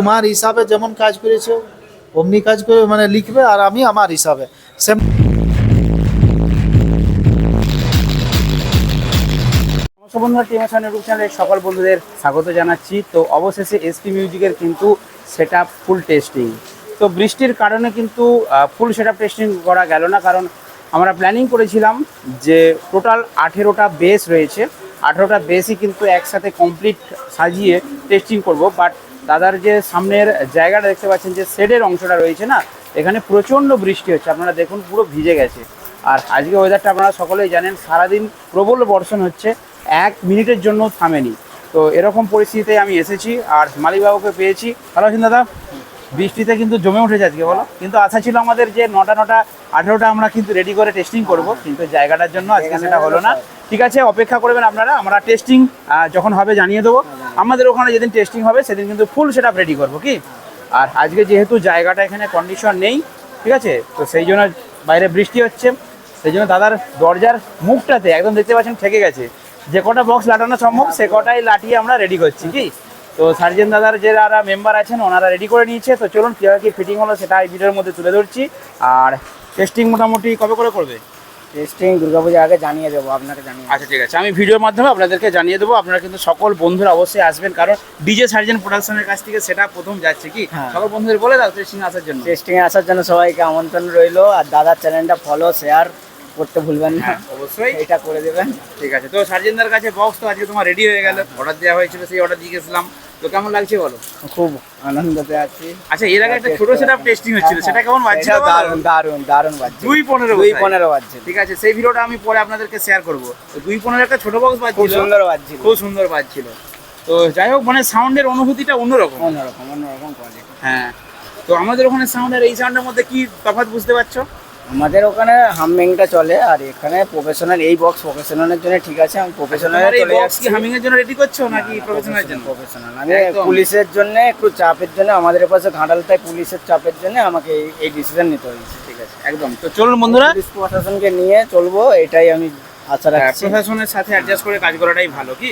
তোমার হিসাবে যেমন কাজ করেছ, অমনি কাজ করে মানে লিখবে আর আমি আমার হিসাবে। সেম বন্ধুরা টিএমএসআন ইউটিউব চ্যানেলে সকল বন্ধুদের স্বাগত জানাচ্ছি। তো অবশেষে এসপি মিউজিকের কিন্তু সেট ফুল টেস্টিং তো বৃষ্টির কারণে কিন্তু ফুল সেট টেস্টিং করা গেল না, কারণ আমরা প্ল্যানিং করেছিলাম যে টোটাল আঠেরোটা বেস রয়েছে। আঠেরোটা বেসই কিন্তু একসাথে কমপ্লিট সাজিয়ে টেস্টিং করব বাট দাদার যে সামনের জায়গাটা দেখতে পাচ্ছেন, যে শেডের অংশটা রয়েছে না, এখানে প্রচণ্ড বৃষ্টি হচ্ছে। আপনারা দেখুন, পুরো ভিজে গেছে। আর আজকে ওয়েদারটা আপনারা সকলেই জানেন, সারাদিন প্রবল বর্ষণ হচ্ছে, এক মিনিটের জন্য থামেনি। তো এরকম পরিস্থিতিতে আমি এসেছি, আর মালিকবাবুকে পেয়েছি। ভালো আছেন দাদা? বৃষ্টিতে কিন্তু জমে উঠেছে আজকে, বলো। কিন্তু আশা ছিল আমাদের যে নটা নটা, আঠেরোটা আমরা কিন্তু রেডি করে টেস্টিং করব, কিন্তু জায়গাটার জন্য আজকে সেটা হলো না। ঠিক আছে, অপেক্ষা করবেন আপনারা, আমরা টেস্টিং যখন হবে জানিয়ে দেবো। আমাদের ওখানে যেদিন টেস্টিং হবে, সেদিন কিন্তু ফুল সেট রেডি করব, কি? আর আজকে যেহেতু জায়গাটা এখানে কন্ডিশন নেই, ঠিক আছে? তো সেই জন্য বাইরে বৃষ্টি হচ্ছে। সেই জন্য দাদার দরজার মুখটাতে একদম দেখতে পাচ্ছেন ঠেকে গেছে। যে কটা বক্স লাটানো সম্ভব, সে কটাই লাটিয়ে আমরা রেডি করছি, কি? তো সার্জেন দাদার যারা মেম্বার আছেন, ওনারা রেডি করে নিয়েছে। তো চলুন, কীভাবে কি ফিটিং হলো সেটা এই ভিডিওর মধ্যে তুলে ধরছি। আর টেস্টিং মোটামুটি কবে করে করবে? টেস্টিং দুর্গাপূজার আগে জানিয়ে দেবো আপনাকে জানিয়ে আচ্ছা ঠিক আছে। আমি ভিডিওর মাধ্যমে আপনাদেরকে জানিয়ে দেবো আপনারা কিন্তু সকল বন্ধুরা অবশ্যই আসবেন কারণ ডিজে সার্জেন প্রোডাকশনের কাছ থেকে সেটা প্রথম যাচ্ছে কি? হ্যাঁ। সকল বন্ধুদের বলে দাও টেস্টিং আসার জন্য। টেস্টিং আসার জন্য সবাইকে আমন্ত্রণ রইল আর দাদার চ্যানেলটা ফলো শেয়ার করতে ভুলবেন না। হ্যাঁ অবশ্যই। এটা করে দেবেন। ঠিক আছে। তো সার্জেনদার কাছে বক্স তো আজকে তোমার রেডি হয়ে গেল। অর্ডার দেওয়া হয়েছিল সেই অর্ডার দিয়ে গেছিলাম। তো কেমন লাগছে বলো? খুব আনন্দতে আছি। আচ্ছা এর আগে একটা ছোট সেট টেস্টিং হচ্ছিল সেটা কেমন বাজছিল দারুণ দারুণ দারুণ বাজছে দুই পনেরো দুই বোধহয়। পনেরো বাজছে ঠিক আছে সেই ভিডিওটা আমি পরে আপনাদেরকে শেয়ার করব। দুই পনেরো একটা ছোট বক্স খুব সুন্দর বাজছিল। খুব সুন্দর বাজছিল। তো যাই হোক মানে সাউন্ডের অনুভূতিটা অন্যরকম। অন্যরকম অন্যরকম কোয়ালিটি হ্যাঁ তো আমাদের ওখানে সাউন্ড আর এই সাউন্ডের মধ্যে কি তফাৎ বুঝতে পারছ? আমাদের ওখানে হামিংটা চলে আর এখানে প্রফেশনাল এই বক্স প্রফেশনালের জন্য ঠিক আছে আমি প্রফেশনাল এই বক্স কি হামিং এর জন্য রেডি করছ নাকি প্রফেশনালের জন্য? প্রফেশনাল আমি পুলিশের জন্য একটু চাপের জন্য আমাদের পাশে ঘাটালতায় পুলিশের চাপের জন্য আমাকে এই- ডিসিশন নিতে হয়েছে ঠিক আছে। একদম। তো চলুন বন্ধুরা। পুলিশ প্রশাসনকে নিয়ে চলবো এটাই আমি আশা হ্যাঁ, রাখছি। প্রশাসনের সাথে অ্যাডজাস্ট করে কাজ করাটাই ভালো কি?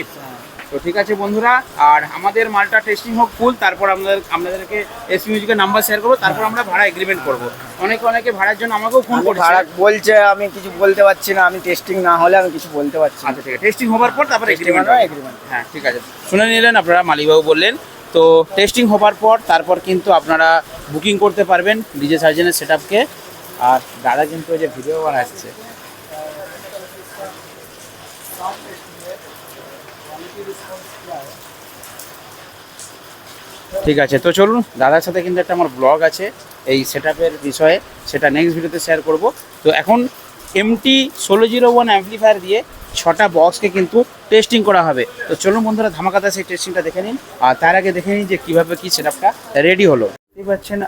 তো ঠিক আছে বন্ধুরা আর আমাদের মালটা টেস্টিং হোক ফুল তারপর আমাদের আপনাদেরকে এস মিউজিকের নাম্বার শেয়ার করব তারপর আমরা ভাড়া এগ্রিমেন্ট করব। অনেকে অনেকে ভাড়ার জন্য আমাকেও ফোন করছে। ভাড়া বলছে আমি কিছু বলতে পারছি না আমি টেস্টিং না হলে আমি কিছু বলতে পারছি আচ্ছা ঠিক আছে। টেস্টিং হবার পর তারপর এগ্রিমেন্ট agreement। হ্যাঁ ঠিক আছে। শুনে নিলেন আপনারা মালিকবাবু বললেন। তো টেস্টিং হবার পর তারপর কিন্তু আপনারা বুকিং করতে পারবেন ডিজে সার্জেনের সেট আপকে আর দাদা কিন্তু ওই যে ভিডিও বানাচ্ছে। ঠিক আছে, তো চলুন, দাদার সাথে কিন্তু একটা আমার ব্লগ আছে, এই সেট বিষয়ে, সেটা নেক্সট ভিডিওতে শেয়ার করব। তো এখন এমটি ষোলো জিরো ওয়ান অ্যাম্পলিফায়ার দিয়ে ছটা বক্সকে কিন্তু টেস্টিং করা হবে। তো চলুন বন্ধুরা ধামাকাতা সেই টেস্টিংটা দেখে নিন, আর তার আগে দেখে নিন যে কীভাবে কী সেট রেডি হলো। দেখতে পাচ্ছেন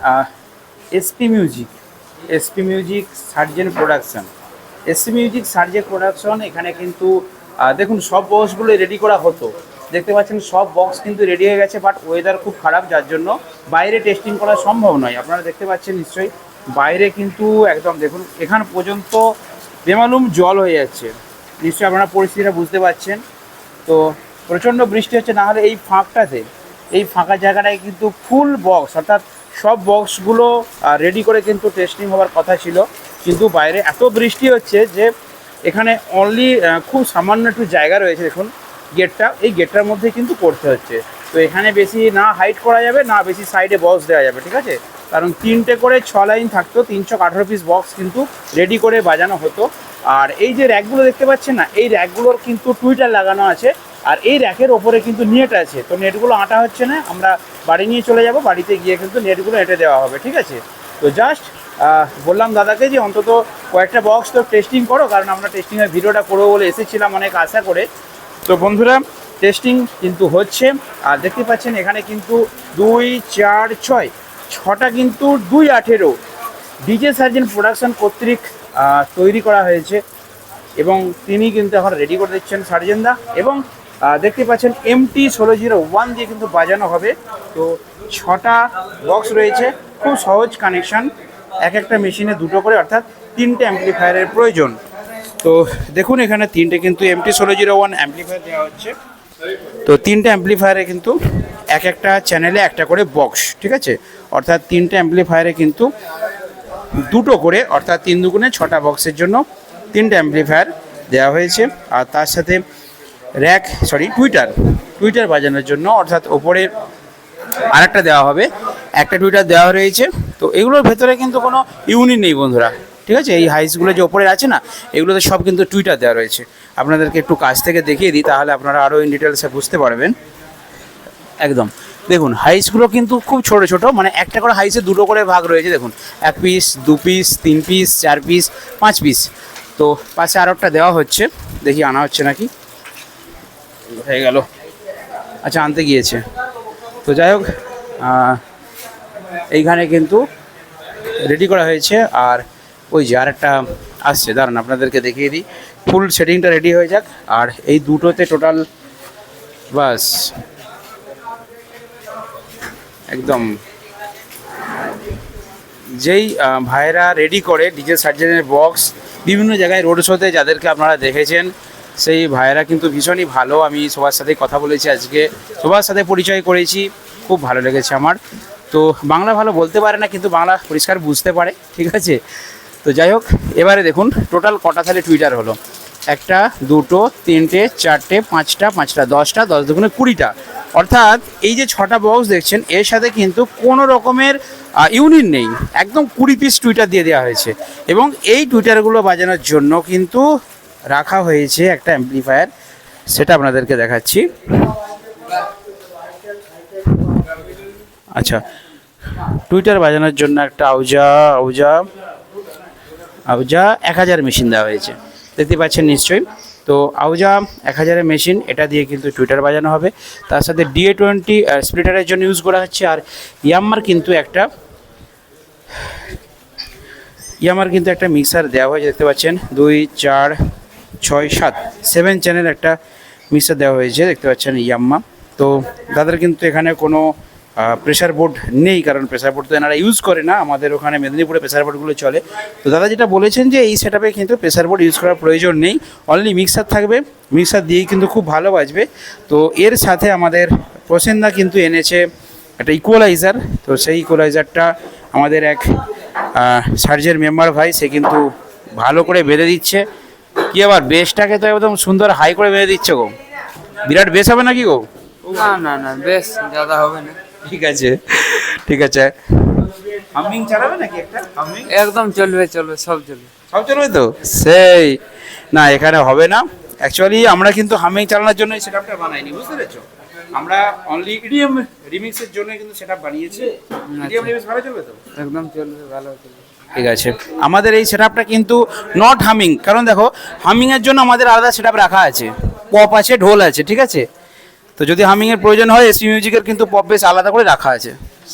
SP music SP music surgeon production SP music surgeon production এখানে কিন্তু দেখুন, সব বক্সগুলো রেডি করা হতো। দেখতে পাচ্ছেন, সব বক্স কিন্তু রেডি হয়ে গেছে বাট ওয়েদার খুব খারাপ, যার জন্য বাইরে টেস্টিং করা সম্ভব নয়। আপনারা দেখতে পাচ্ছেন নিশ্চয়ই, বাইরে কিন্তু একদম, দেখুন, এখান পর্যন্ত বেমালুম জল হয়ে যাচ্ছে। নিশ্চয়ই আপনারা পরিস্থিতিটা বুঝতে পারছেন। তো প্রচণ্ড বৃষ্টি হচ্ছে, না হলে এই ফাঁকটাতে, এই ফাঁকা জায়গাটায় কিন্তু ফুল বক্স অর্থাৎ সব বক্সগুলো রেডি করে কিন্তু টেস্টিং হওয়ার কথা ছিল। কিন্তু বাইরে এত বৃষ্টি হচ্ছে যে এখানে অনলি খুব সামান্য একটু জায়গা রয়েছে দেখুন গেটটা এই গেটটার মধ্যে কিন্তু করতে হচ্ছে। তো এখানে বেশি না হাইট করা যাবে, না বেশি সাইডে বক্স দেওয়া যাবে, ঠিক আছে? কারণ তিনটে করে ছ লাইন থাকতো, তিনশো আঠারো পিস বক্স কিন্তু রেডি করে বাজানো হতো। আর এই যে র্যাকগুলো দেখতে পাচ্ছেন না, এই র্যাকগুলোর কিন্তু টুইটার লাগানো আছে, আর এই র্যাকের ওপরে কিন্তু নেট আছে। তো নেটগুলো আটা হচ্ছে না, আমরা বাড়ি নিয়ে চলে যাব, বাড়িতে গিয়ে কিন্তু নেটগুলো এঁটে দেওয়া হবে, ঠিক আছে? তো জাস্ট বললাম দাদাকে যে অন্তত কয়েকটা বক্স তো টেস্টিং করো, কারণ আমরা টেস্টিংয়ের ভিডিওটা করব বলে এসেছিলাম অনেক আশা করে। তো বন্ধুরা টেস্টিং কিন্তু হচ্ছে। আর দেখতে পাচ্ছেন এখানে কিন্তু দুই, চার, ছয়, ছটা কিন্তু দুই আঠেরো ডিজে সার্জেন প্রোডাকশন কর্তৃক তৈরি করা হয়েছে। এবং তিনি কিন্তু এখন রেডি করে দিচ্ছেন সার্জেনদা এবং দেখতে পাচ্ছেন এমটি ষোলো জিরো ওয়ান দিয়ে কিন্তু বাজানো হবে। তো ছটা বক্স রয়েছে। খুব সহজ কানেকশন এক একটা মেশিনে দুটো করে, অর্থাৎ তিনটে অ্যাম্পলিফায়ারের প্রয়োজন। তো দেখুন, এখানে তিনটে কিন্তু এমটি ষোলো জিরো ওয়ান অ্যাম্পলিফায়ার দেওয়া হচ্ছে। তো তিনটে অ্যাম্পলিফায়ারে কিন্তু এক একটা চ্যানেলে একটা করে বক্স ঠিক আছে? অর্থাৎ তিনটে অ্যাম্পলিফায়ারে কিন্তু দুটো করে, অর্থাৎ তিন দুগুণে ছটা বক্সের জন্য তিনটে অ্যাম্পলিফায়ার দেওয়া হয়েছে। আর তার সাথে র্যাক সরি টুইটার টুইটার বাজানোর জন্য, অর্থাৎ ওপরে আরেকটা দেওয়া হবে। একটা টুইটার দেওয়া রয়েছে। তো এগুলোর ভেতরে কিন্তু কোনো ইউনিট নেই বন্ধুরা, ঠিক আছে? এই হাইসগুলো যে ওপরে আছে না, এগুলোতে সব কিন্তু টুইটার দেওয়া রয়েছে। আপনাদেরকে একটু কাছ থেকে দেখিয়ে দিই, তাহলে আপনারা আরও ইন ডিটেলসে বুঝতে পারবেন। একদম। দেখুন হাইসগুলো কিন্তু খুব ছোট ছোট মানে একটা করে হাইসে দুটো করে ভাগ রয়েছে, দেখুন। এক পিস দু পিস তিন পিস চার পিস পাঁচ পিস তো পাশে আরও একটা দেওয়া হচ্ছে, দেখি আনা হচ্ছে নাকি? হয়ে গেল। আচ্ছা আনতে গিয়েছে। তো যাই হোক এইখানে কিন্তু রেডি করা হয়েছে। আর ওই যে আরেকটা আসছে দাঁড়ান আপনাদেরকে দেখিয়ে দিই। ফুল সেটিংটা রেডি হয়ে যাক। আর এই দুটোতে টোটাল বাস একদম যেই আহ, ভাইয়েরা রেডি করে ডিজে সার্জেনের বক্স বিভিন্ন জায়গায় রোড শোতে যাদেরকে আপনারা দেখেছেন সেই ভাইয়েরা কিন্তু ভীষণই ভালো। আমি সবার সাথে কথা বলেছি আজকে। সবার সাথে পরিচয় করেছি। খুব ভালো লেগেছে আমার। তো বাংলা ভালো বলতে পারে না, কিন্তু বাংলা পরিষ্কার বুঝতে পারে, ঠিক আছে? তো যাই হোক, এবারে দেখুন টোটাল কটা তাহলে টুইটার হলো? একটা, দুটো, তিনটে, চারটে, পাঁচটা পাঁচটা, দশটা, দশ দুগুণে কুড়িটা। অর্থাৎ এই যে ছটা বক্স দেখছেন, এর সাথে কিন্তু কোনো রকমের ইউনিট নেই। একদম কুড়ি পিস টুইটার দিয়ে দেওয়া হয়েছে। এবং এই টুইটারগুলো বাজানোর জন্য কিন্তু রাখা হয়েছে একটা অ্যাম্পলিফায়ার সেটা আপনাদেরকে দেখাচ্ছি। আচ্ছা টুইটার বাজানোর জন্য একটা আউজা আউজা আউজা এক হাজার মেশিন দেওয়া হয়েছে। দেখতে পাচ্ছেন নিশ্চয়ই। তো আউজা এক হাজারের মেশিন এটা দিয়ে কিন্তু টুইটার বাজানো হবে। তার সাথে ডিএ টোয়েন্টি স্প্লিটারের জন্য ইউজ করা হচ্ছে। আর ইয়াম্মার কিন্তু একটা ইয়ামার কিন্তু একটা মিক্সার দেওয়া হয়েছে। দেখতে পাচ্ছেন, দুই, চার, ছয়, সাত সেভেন চ্যানেল একটা মিক্সার দেওয়া হয়েছে। দেখতে পাচ্ছেন ইয়াম্মা তো তাদের কিন্তু এখানে কোনো প্রেশার বোর্ড নেই, কারণ প্রেশার বোর্ড তো এনারা ইউজ করে না। আমাদের ওখানে মেদিনীপুরে প্রেশার বোর্ডগুলো চলে। তো দাদা যেটা বলেছেন যে এই সেট কিন্তু প্রেশার বোর্ড ইউজ করার প্রয়োজন নেই। অনলি মিক্সার থাকবে। মিক্সার দিয়েই কিন্তু খুব ভালো বাজবে। তো এর সাথে আমাদের প্রসেন্দা কিন্তু এনেছে একটা ইকুয়ালাইজার তো সেই ইকুয়ালাইজারটা আমাদের এক সার্জের মেম্বার ভাই, সে কিন্তু ভালো করে বেঁধে দিচ্ছে। কি আবার বেশটাকে তো একদম সুন্দর হাই করে বেঁধে দিচ্ছে গো। বিরাট বেশ হবে নাকি গো? না না না বেশ দাদা হবে না। ঠিক আছে ঠিক আছে। হামিং চালাবে নাকি একটা? হামিং একদম চলবে চলবে সব চলবে। সব চলবে তো? সেই না এখানে হবে না। অ্যাকচুয়ালি আমরা কিন্তু হামিং চালানোর জন্য এই সেটআপটা বানাইনি বুঝতে পেরেছ? আমরা অনলি ইডিএম রিমিক্সের জন্য কিন্তু সেটআপ বানিয়েছি। ইডিএম রিমিক্স ভালো চলবে তো? একদম চলবে ভালো চলবে। ঠিক আছে। আমাদের এই সেটআপটা কিন্তু নট হামিং কারণ দেখো হামিংয়ের জন্য আমাদের আলাদা সেটআপ রাখা আছে। পপ আছে ঢোল আছে ঠিক আছে? তো যদি হামিংয়ের প্রয়োজন হয়, এসি মিউজিকের কিন্তু পপ বেস আলাদা করে রাখা আছে।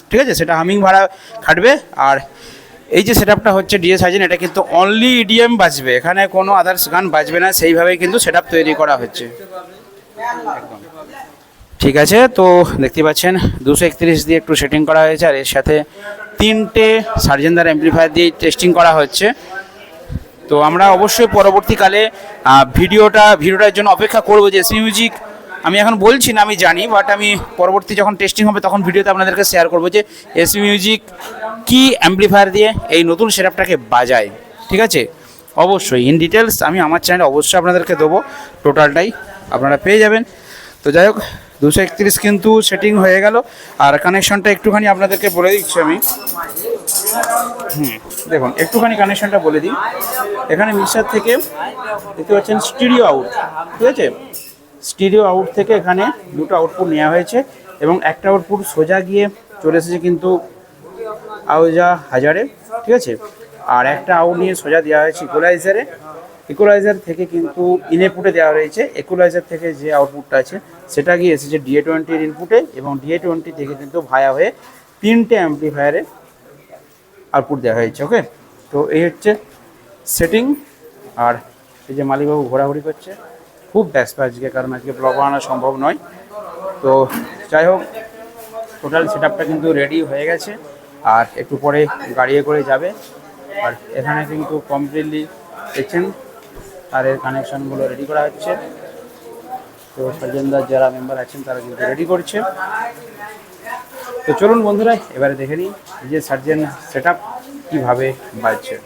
ঠিক আছে? সেটা হামিং ভাড়া খাটবে। আর এই যে সেটআপটা হচ্ছে ডিএস হাইজেন এটা কিন্তু অনলি ইডিএম বাজবে। এখানে কোনো আদার্স গান বাজবে না। সেইভাবেই কিন্তু সেটআপ তৈরি করা হচ্ছে। ঠিক আছে? তো দেখতে পাচ্ছেন, দুশো একত্রিশ দিয়ে একটু সেটিং করা হয়েছে। আর এর সাথে তিনটে সার্জেন্দার অ্যাম্পলিফায়ার দিয়ে টেস্টিং করা হচ্ছে। তো আমরা অবশ্যই পরবর্তীকালে ভিডিওটা, ভিডিওটার জন্য অপেক্ষা করব যে সি মিউজিক আমি এখন বলছি না, আমি জানি বাট আমি পরবর্তী যখন টেস্টিং হবে তখন ভিডিওতে আপনাদেরকে শেয়ার করব যে এসি মিউজিক কি অ্যাম্পলিফায়ার দিয়ে এই নতুন সেটআপটাকে বাজায়। ঠিক আছে? অবশ্যই ইন ডিটেলস আমি আমার চ্যানেলে অবশ্যই আপনাদেরকে দেবো টোটালটাই আপনারা পেয়ে যাবেন। তো যাই হোক, দুশো একত্রিশ কিন্তু সেটিং হয়ে গেল, আর কানেকশনটা একটুখানি আপনাদেরকে বলে দিচ্ছি আমি। হুম, দেখুন, একটুখানি কানেকশনটা বলে দিই। এখানে মিক্সার থেকে দেখতে পাচ্ছেন স্টিরিও আউট ঠিক আছে? স্টিরিও আউট থেকে এখানে দুটো আউটপুট নেওয়া হয়েছে এবং একটা আউটপুট সোজা গিয়ে চলে এসেছে কিন্তু আউজা হাজারে, ঠিক আছে? আর একটা আউট নিয়ে সোজা দেওয়া হয়েছে ইকুয়ালাইজারে ইকুয়ালাইজার থেকে কিন্তু ইনপুটে দেওয়া রয়েছে। ইকুয়ালাইজার থেকে যে আউটপুটটা আছে, সেটা গিয়ে এসেছে ডিএ টোয়েন্টির ইনপুটে এবং ডিএ টোয়েন্টি থেকে কিন্তু ভায়া হয়ে তিনটে অ্যাম্পলিফায়ারে আউটপুট দেওয়া হয়েছে ওকে তো এই হচ্ছে সেটিং আর এই যে মালিকবাবু ঘোরাঘুরি করছে। খুব ব্যস্ত আজকে, কারণ আজকে ব্লগ বানানো সম্ভব নয়। তো যাই হোক টোটাল সেট আপটা কিন্তু রেডি হয়ে গেছে। আর একটু পরে গাড়িয়ে করে যাবে। আর এখানে কিন্তু কমপ্লিটলি দেখছেন তারের কানেকশনগুলো রেডি করা হচ্ছে। তো সার্জেনদার যারা মেম্বার আছেন, তারা কিন্তু রেডি করছে। তো চলুন বন্ধুরা, এবারে দেখে নিই যে সার্জেন সেট আপ কীভাবে বাজছে।